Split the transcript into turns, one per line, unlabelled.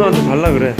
누나한테 달라 그래?